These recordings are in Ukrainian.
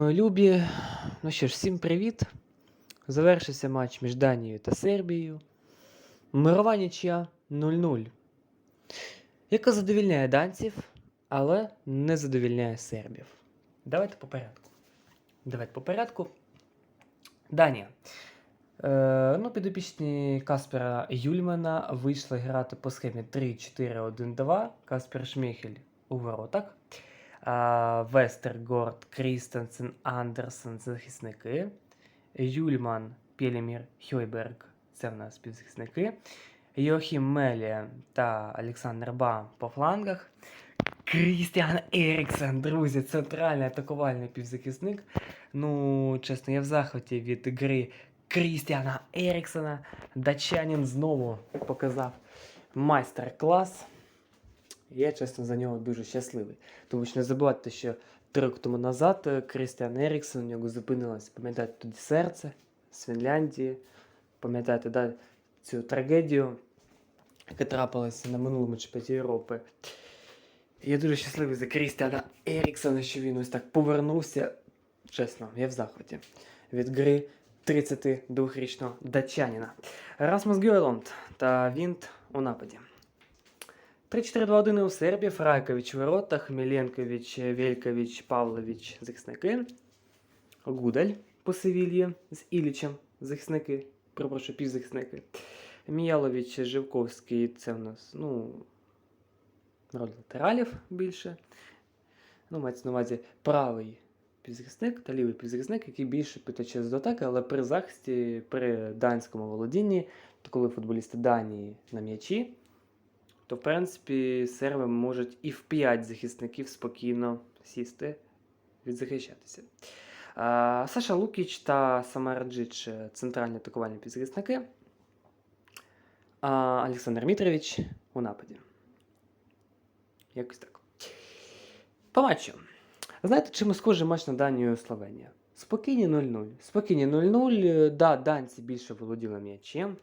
Любі, ну що ж, всім привіт. Завершився матч між Данією та Сербією. Мирова нічия 0-0. Яка задовільняє данців, але не задовільняє сербів. Давайте по порядку. Давайте по порядку. Данія. Е, ну, підопічні Каспера Юльмана вийшли грати по схемі 3-4-1-2. Каспер Шміхель у воротах. Вестергорд, Крістенсен, Андерсен захисники. Юльман, Пєлімір, Хьойберг це в нас півзахисники. Йохім Мелія та Олександр Ба по флангах. Крістіан Еріксен, друзі, центральний атакувальний півзахисник. Ну, чесно, я в захваті від гри Крістіана Еріксена. Датчанин знову показав майстер-клас. Я, чесно, за нього дуже щасливий. Тому що не забувайте, що три роки тому назад е, Крістіан Еріксон у нього зупинилось, пам'ятаєте, тоді серце з Фінляндії. Пам'ятаєте, да, цю трагедію, яка трапилася на минулому чемпіонаті Європи. Я дуже щасливий за Крістіана Еріксона, що він ось так повернувся. Чесно, я в захваті від гри 32-річного датчанина. Расмус Гьойланд та Вінт у нападі. 3-4-2-1 у Сербії, Фрайкович у воротах, Міленкович, Велькович, Павлович захисники. Гудель по Севільї з Ілічем захисники, перепрошую, півзахисники. Міялович, Живковський, це в нас, ну, роль латералів більше. Ну, мається на увазі правий півзахисник та лівий півзахисник, який більше підточує з атаки, але при захисті, при данському володінні, коли футболісти Данії на м'ячі, то в принципі серби можуть і в 5 захисників спокійно сісти, відзахищатися. Саша Лукіч та Самараджич е, центральні атакувальні півзахисники. А Олександр Мітрович у нападі. Якось так. По. Знаєте, чим схожий матч на Данію Словенія? Спокійні 0-0. Спокійні 0-0. Е, Да, данці більше володіли м'ячем.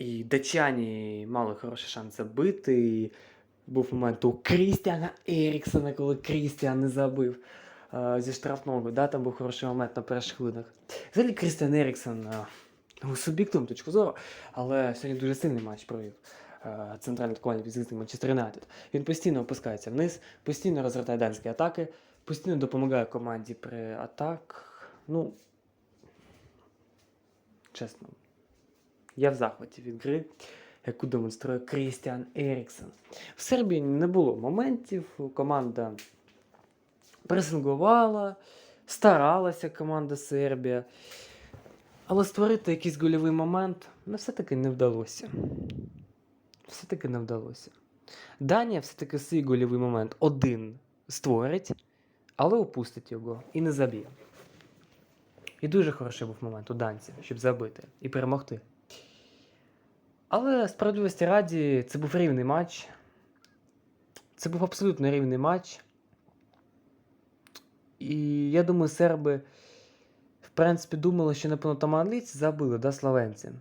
І датчані мали хороший шанс забити. І був момент у Крістіана Еріксона, коли Крістіан не забив е, зі штрафного. Да, там був хороший момент на перших хвилинах. Взагалі Крістіан Еріксон, е, ну, суб'єктивну точку зору, але сьогодні дуже сильний матч провів. е, Центральний атакувальний півзахисник Манчестер Юнайтед. Він постійно опускається вниз, постійно розгортає данські атаки, постійно допомагає команді при атак. Ну, чесно, я в захваті від гри, яку демонструє Крістіан Еріксон. В Сербії не було моментів, команда пресингувала, старалася команда Сербія. Але створити якийсь гольовий момент ну, все-таки не вдалося. Все-таки не вдалося. Данія все-таки свій гольовий момент один створить, але опустить його і не заб'є. І дуже хороший був момент у данців, щоб забити і перемогти. Але справедливості раді, це був рівний матч. Це був абсолютно рівний матч. І я думаю, серби, в принципі, думали, що, напевно, там англійці забили, да, словенцям.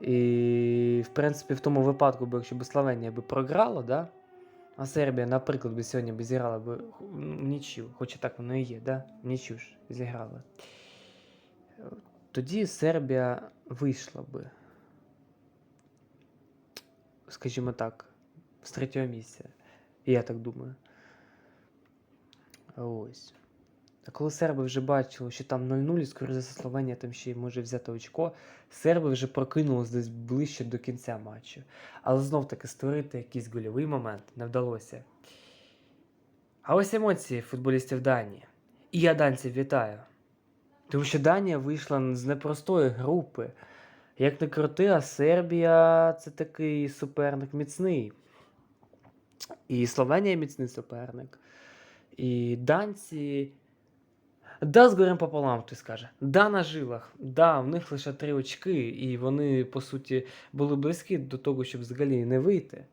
І, в принципі, в тому випадку, якщо б Словенія би програла, да, а Сербія, наприклад, би сьогодні б зіграла б нічю, хоча так воно і є, да? в нічю ж зіграла. Тоді Сербія вийшла би, скажімо так, з третього місця. Я так думаю. Ось. А коли серби вже бачили, що там 0-0, і скоро за Словенія там ще й може взяти очко, серби вже прокинулись десь ближче до кінця матчу. Але знов таки створити якийсь гольовий момент не вдалося. А ось емоції футболістів Данії. І я данців вітаю. Тому що Данія вийшла з непростої групи. Як не крути, а Сербія це такий суперник міцний. І Словенія міцний суперник. І данці. Да, з горем пополам, хтось скаже. Да, на жилах. Да, в них лише три очки, і вони, по суті, були близькі до того, щоб взагалі не вийти.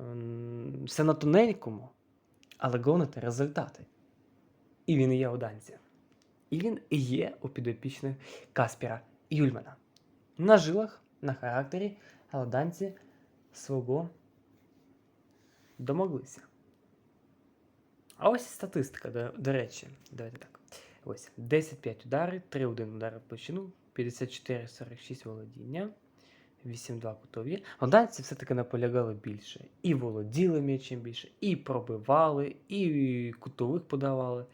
Ем, Все на тоненькому, але головне це результати. І він і є у данців. І він і є у підопічних Каспіра Юльмана. На жилах, на характері, але данці свого домоглися. А ось статистика, до, до речі. Давайте так. Ось 10-5 удари, 3-1 удари в площину, 54-46 володіння, 8-2 кутові. Данці все-таки наполягали більше. І володіли м'ячем більше, і пробивали, і кутових подавали.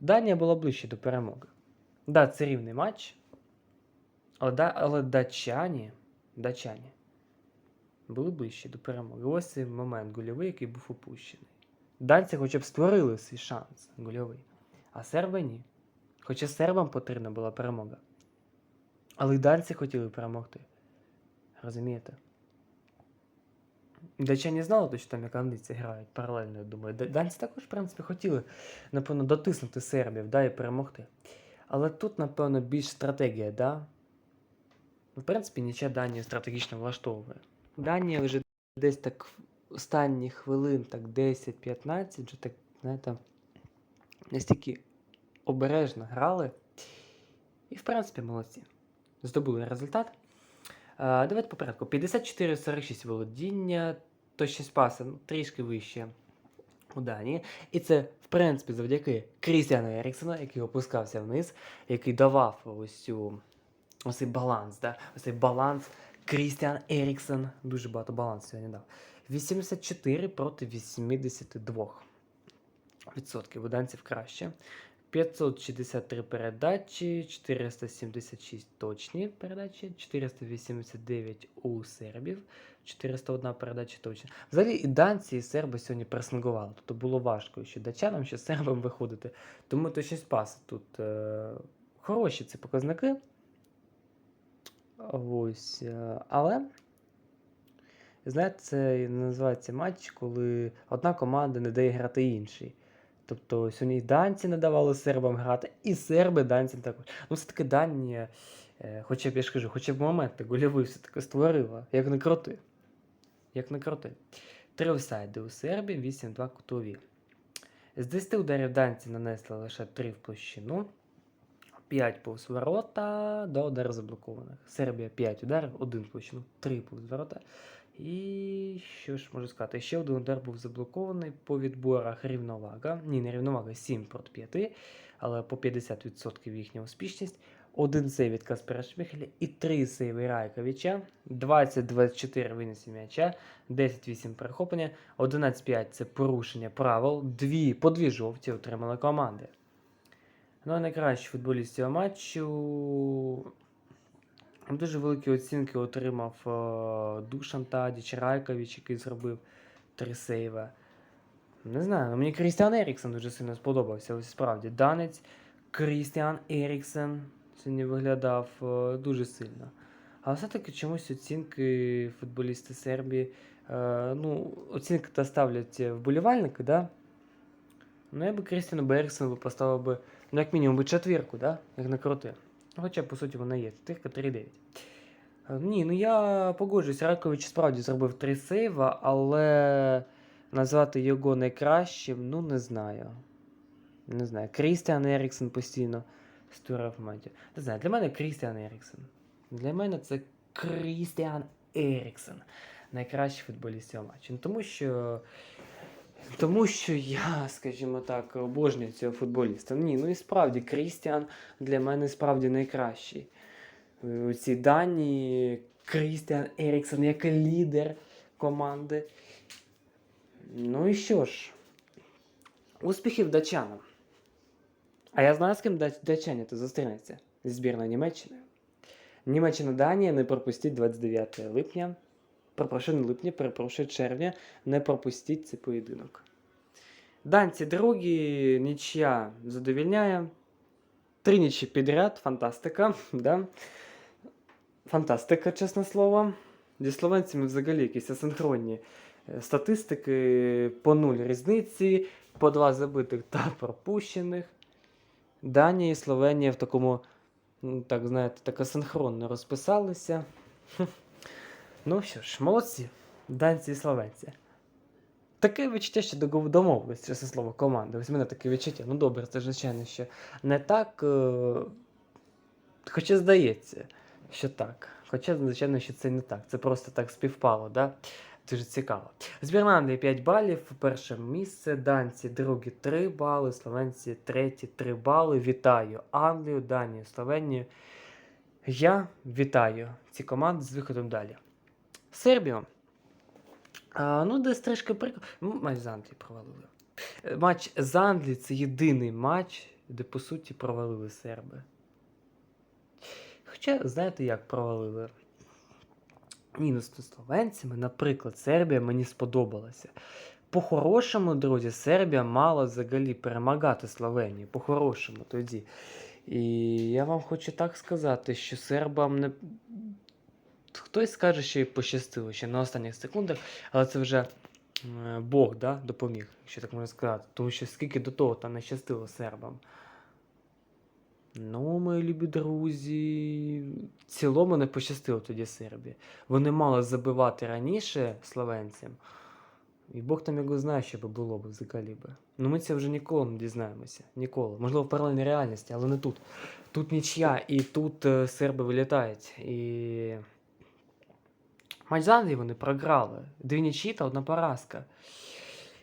Данія була ближче до перемоги. Да, це рівний матч. Але, да, але датчані, датчані були ближче до перемоги. Ось цей момент гольовий, який був упущений. Данці хоча б створили свій шанс гольовий, а серби ні. Хоча сербам потрібна була перемога. Але й данці хотіли перемогти. Розумієте? Датчані знали, що там як англійці грають паралельно, я думаю. Данці також, в принципі, хотіли, напевно, дотиснути сербів, да, і перемогти. Але тут, напевно, більш стратегія, да? В принципі, нічия Данію стратегічно влаштовує. Данія вже десь так останні хвилин, так 10-15, вже так, знаєте, настільки обережно грали. І, в принципі, молодці. Здобули результат. А, давайте по порядку. 54-46 володіння, точність паса ну, трішки вище у Данії. І це, в принципі, завдяки Крістіану Еріксону, який опускався вниз, який давав ось цю ось цей баланс. Да? Ось цей баланс Крістіан Еріксон. Дуже багато балансу сьогодні дав. 84 проти 82 відсотків у данців краще. 563 передачі, 476 точні передачі, 489 у сербів, 401 передача точна. Взагалі і данці, і серби сьогодні пресингували. Тобто було важко що датчанам, що сербам виходити. Тому точність пасу тут е- хороші ці показники. Ось, е, але знаєте, це називається матч, коли одна команда не дає грати іншій. Тобто сьогодні данці не давали сербам грати, і серби данцям також. Ну, все-таки Данія, е, хоча б я ж кажу, хоча б моменти гольовий все-таки створила, як не крути. Як не крути. Три офсайди у Сербії, 8-2 кутові. З 10 ударів данці нанесли лише 3 в площину. 5 повз ворота, до ударів заблокованих. Сербія 5 ударів, 1 в площину, 3 повз ворота. І що ж можу сказати? Ще один удар був заблокований по відборах рівновага. Ні, не рівновага, 7 проти 5, але по 50% їхня успішність. Один сейв від Каспера Шміхеля і 3 сейви Райковича. 20-24 винесення м'яча, 10-8 перехоплення, 11-5 це порушення правил, 2, по 2 жовті отримали команди. Ну, а найкращий футболіст цього матчу. Дуже великі оцінки отримав е, Душан Тадіч, Райкович, який зробив три сейва. Не знаю, ну, мені Крістіан Еріксон дуже сильно сподобався. Ось справді. Данець Крістіан Еріксон сьогодні виглядав е, дуже сильно. Але все-таки чомусь оцінки футболісти Сербії. Е, ну, оцінки та ставлять вболівальники, да? Ну, я би Крістіану Беріксону поставив би, ну, як мінімум, би четвірку, да? як не крути. Хоча, по суті, вона є. Четвірка 3-9. Е, Ні, ну я погоджуюсь, Ракович справді зробив три сейва, але назвати його найкращим, ну не знаю. Не знаю. Крістіан Еріксон постійно створив в моменті. Не знаю, для мене Крістіан Еріксон. Для мене це Крістіан Еріксон. Найкращий футболіст цього матчу. Ну, тому що. Тому що я, скажімо так, обожнюю цього футболіста. Ні, ну і справді Крістіан для мене справді найкращий. У цій дані Крістіан Еріксон як лідер команди. Ну і що ж, успіхів датчанам. А я знаю, з ким дач- датчані то зустрінеться зі збірною Німеччиною. Німеччина Данія не пропустіть 29 липня. Перепрошую, не липня, перепрошую, червня. Не пропустіть цей поєдинок. Данці другі, нічия задовільняє. Три нічі підряд, фантастика. Да? Фантастика, чесне слово. Зі словенцями взагалі якісь асинхронні е, статистики, по нуль різниці, по два забитих та пропущених. Данія і Словенія в такому, ну, так знаєте, так асинхронно розписалися. Ну що ж, молодці, данці і словенці. Таке відчуття, що домовились, чесне слово, команди. Ось мене таке відчуття. Ну добре, це звичайно ще не так. Е... Хоча здається, що так. Хоча, звичайно, що це не так. Це просто так співпало, да? Дуже цікаво. Збірна Англії 5 балів, перше місце, данці другі 3 бали, словенці треті 3 бали. Вітаю Англію, Данію, Словенію. Я вітаю ці команди з виходом далі. Сербію. Ну, десь трішки прикро. Ну, матч з Англії провалили. Е, Матч з Англії це єдиний матч, де по суті провалили серби. Хоча, знаєте, як провалили? Мінус з словенцями, наприклад, Сербія мені сподобалася. По-хорошому, друзі, Сербія мала взагалі перемагати Словенію. По-хорошому тоді. І я вам хочу так сказати, що сербам не. Хтось скаже, що й пощастило ще на останніх секундах, але це вже е, Бог да, допоміг, якщо так можна сказати. Тому що скільки до того там не щастило сербам. Ну, мої любі друзі, в цілому не пощастило тоді Сербії. Вони мали забивати раніше словенцям. І Бог там його знає, що би було б взагалі би. Ну ми це вже ніколи не дізнаємося. Ніколи. Можливо, в паралельній реальності, але не тут. Тут нічия, і тут е, серби вилітають. І матч з Англії вони програли. Дві нічі та одна поразка.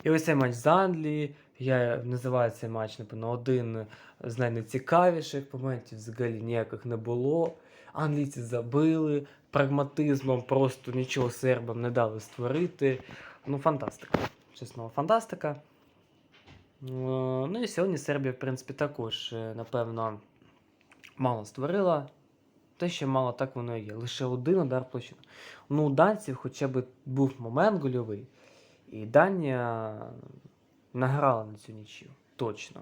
І ось цей матч з Англії. Я називаю цей матч, напевно, один з найнецікавіших моментів взагалі ніяких не було. Англійці забили прагматизмом, просто нічого сербам не дали створити. Ну, фантастика. Чесно, фантастика. Е, Ну і сьогодні Сербія, в принципі, також, е, напевно, мало створила. Те, що мало, так воно і є. Лише один удар площину. Ну, у данців хоча б був момент гольовий, і Данія награла на цю нічю. Точно.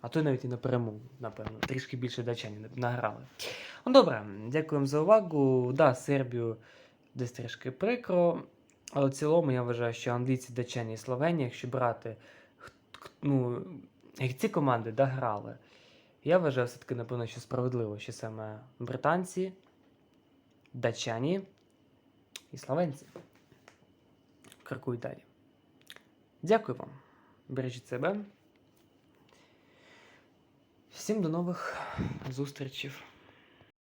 А то навіть і на перемогу, напевно. Трішки більше датчані награли. Ну добре, дякуємо за увагу. Да, Сербію десь трішки прикро. Але в цілому я вважаю, що англійці, датчані і Словенія, якщо брати, ну, як ці команди да, грали, я вважаю все-таки, напевно, що справедливо, що саме британці, датчані і словенці крокують далі. Дякую вам. Бережіть себе. Всім до нових зустрічей.